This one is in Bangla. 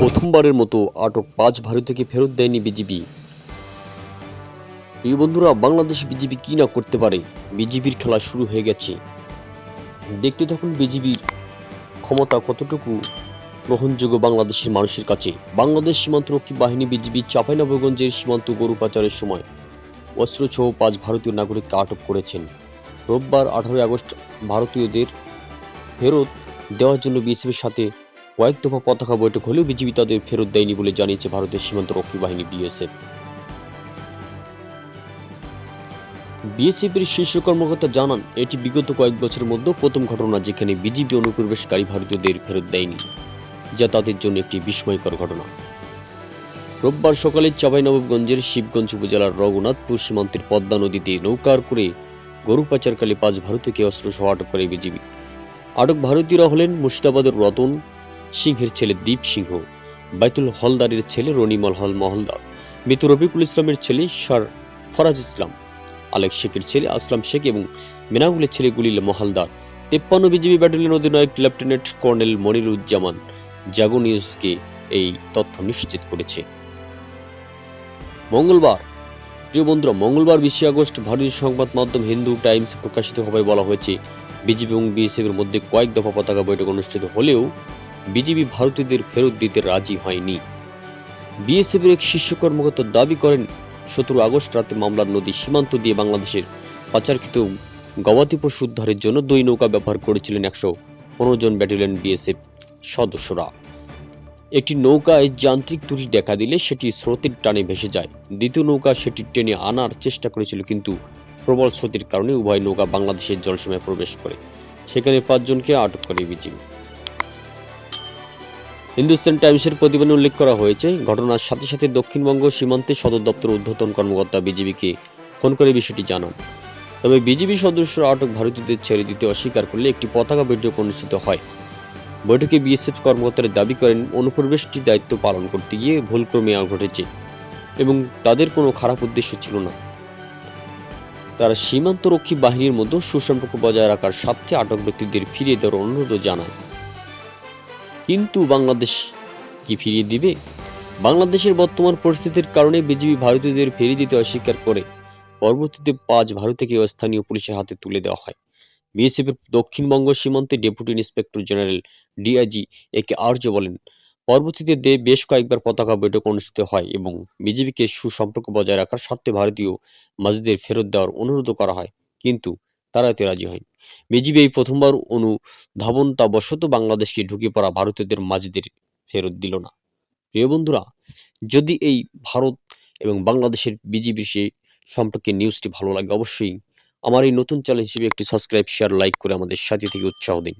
প্রথমবারের মতো আটক পাঁচ ভারতীয়কে ফেরত দেয়নি বিজিবি। প্রিয় বন্ধুরা, বাংলাদেশ বিজিবি কি না করতে পারে? বিজিবির খেলা শুরু হয়ে গেছে। দেখতে থাকুন বিজিবির ক্ষমতা কতটুকু গ্রহণযোগ্য বাংলাদেশের মানুষের কাছে। বাংলাদেশ সীমান্তরক্ষী বাহিনী বিজিবি চাঁপাইনবাবগঞ্জের সীমান্ত গরু পাচারের সময় অস্ত্রসহ পাঁচ ভারতীয় নাগরিককে আটক করেছেন। রোববার আঠারোই আগস্ট ভারতীয়দের ফেরত দেওয়ার জন্য বিএসএফের সাথে কয়েক দফা পতাকা বৈঠক হলেও বিজিবি তাদের ফেরত দেয়নি বলে জানিয়েছে ভারতের সীমান্ত রক্ষী বাহিনী বিএসএফ। বিএসএফ এর শীর্ষ কর্মকর্তা জানান, এটি বিগত কয়েক বছরের মধ্যে প্রথম ঘটনা যেখানে বিজিবি অনুপ্রবেশকারী ভারতীয়দের ফেরত দেয়নি, যা তাদের জন্য একটি বিস্ময়কর ঘটনা। রোববার সকালে চাঁপাইনবাবগঞ্জের শিবগঞ্জ উপজেলার রঘুনাথপুর সীমান্তের পদ্মা নদীতে নৌকার করে গরু পাচারকালে পাঁচ ভারতীয়কে অস্ত্র সহ আটক করে বিজিবি আটক ভারতীয়রা হলেন মুর্শিদাবাদের রতন সিংহের ছেলে দীপ সিংহ, বাইতুল হলদারের ছেলে রনিমল হল মহলদার, মৃত রফিকুল ইসলামের ছেলে সার ফরাজ ইসলাম, আলেক শেখের ছেলে আসলাম শেখ এবং মিনাগুলের ছেলে গুলিল মহালদার। তেপ্পান্ন বিজিবি ব্যাটালিয়ন অধিনায়ক লেফটেন্যান্ট কর্নেল মনিরুজ্জামান জাগো নিউজকে এই তথ্য নিশ্চিত করেছে। মঙ্গলবার, প্রিয় বন্ধুরা, মঙ্গলবার বিশে আগস্ট ভারতীয় সংবাদ মাধ্যম হিন্দু টাইমস প্রকাশিত খবরে বলা হয়েছে বিজেপি এবং বিএসএফ এর মধ্যে কয়েক দফা পতাকা বৈঠক অনুষ্ঠিত হলেও বিজেপি ভারতীয়দের ফেরত দিতে রাজি হয়নি। বিএসএফ এর এক শীর্ষ কর্মকর্তা দাবি করেন, সতেরো আগস্ট রাতে মামলার নদী সীমান্ত দিয়ে বাংলাদেশের পাচারকৃত গবাদি পশু উদ্ধারের জন্য দুই নৌকা ব্যবহার করেছিলেন একশো পনেরো জন ব্যাটালিয়ন বিএসএফ সদস্যরা। একটি নৌকায় যান্ত্রিক ত্রুটি দেখা দিলে সেটি স্রোতের টানে ভেসে যায়। দ্বিতীয় নৌকা সেটি টেনে আনার চেষ্টা করেছিল কিন্তু প্রবল স্রোতের কারণে উভয় নৌকা বাংলাদেশের জলসীমায় প্রবেশ করে। সেখানে পাঁচজনকে আটক করে বিজিবি। হিন্দুস্তান টাইমসের প্রতিবেদনে উল্লেখ করা হয়েছে, ঘটনার সাথে সাথে দক্ষিণবঙ্গ সীমান্তে সদর দপ্তর ঊর্ধ্বতন কর্মকর্তা বিজিবিকে ফোন করে বিষয়টি জানান। তবে বিজিবি সদস্যরা আটক ভারতীয়দের ছেড়ে দিতে অস্বীকার করলে একটি পতাকা বৈঠক অনুষ্ঠিত হয়। বৈঠকে বিএসএফ কর্মকর্তারা দাবি করেন অনুপ্রবেশটির দায়িত্ব পালন করতে গিয়ে ভুলক্রমে ঘটেছে এবং তাদের কোনো খারাপ উদ্দেশ্য ছিল না। তারা সীমান্তরক্ষী বাহিনীর মধ্যে সুসম্পর্ক বজায় রাখার স্বার্থে আটক ব্যক্তিদের ফিরিয়ে দেওয়ার অনুরোধও জানায়। কিন্তু বাংলাদেশ কি ফিরিয়ে দিবে? বাংলাদেশের বর্তমান পরিস্থিতির কারণে বিজিবি ভারতীয়দের ফিরিয়ে দিতে অস্বীকার করে পরবর্তীতে পাঁচ ভারতীয়কে স্থানীয় পুলিশের হাতে তুলে দেওয়া হয়। বিএসএফের দক্ষিণবঙ্গ সীমান্তে deputy inspector general DIG A K Arya বলেন পরবর্তীতে দে বেশ কয়েকবার পতাকা বৈঠক অনুষ্ঠিত হয় এবং বিজেপিকে সুসম্পর্ক বজায় রাখার স্বার্থে ভারতীয় মাঝিদের ফেরত দেওয়ার অনুরোধ করা হয়, কিন্তু তারা এতে রাজি হয় বিজিবি এই প্রথমবার অনুধাবনতাবশত বাংলাদেশকে ঢুকে পড়া ভারতীয়দের মাঝিদের ফেরত দিল না। প্রিয় বন্ধুরা, যদি এই ভারত এবং বাংলাদেশের বিজিবি সে সম্পর্কে নিউজটি ভালো লাগে, অবশ্যই আমার এই নতুন চ্যানেল হিসেবে একটি সাবস্ক্রাইব শেয়ার লাইক করে আমাদের সাথে থেকে উৎসাহ দিন।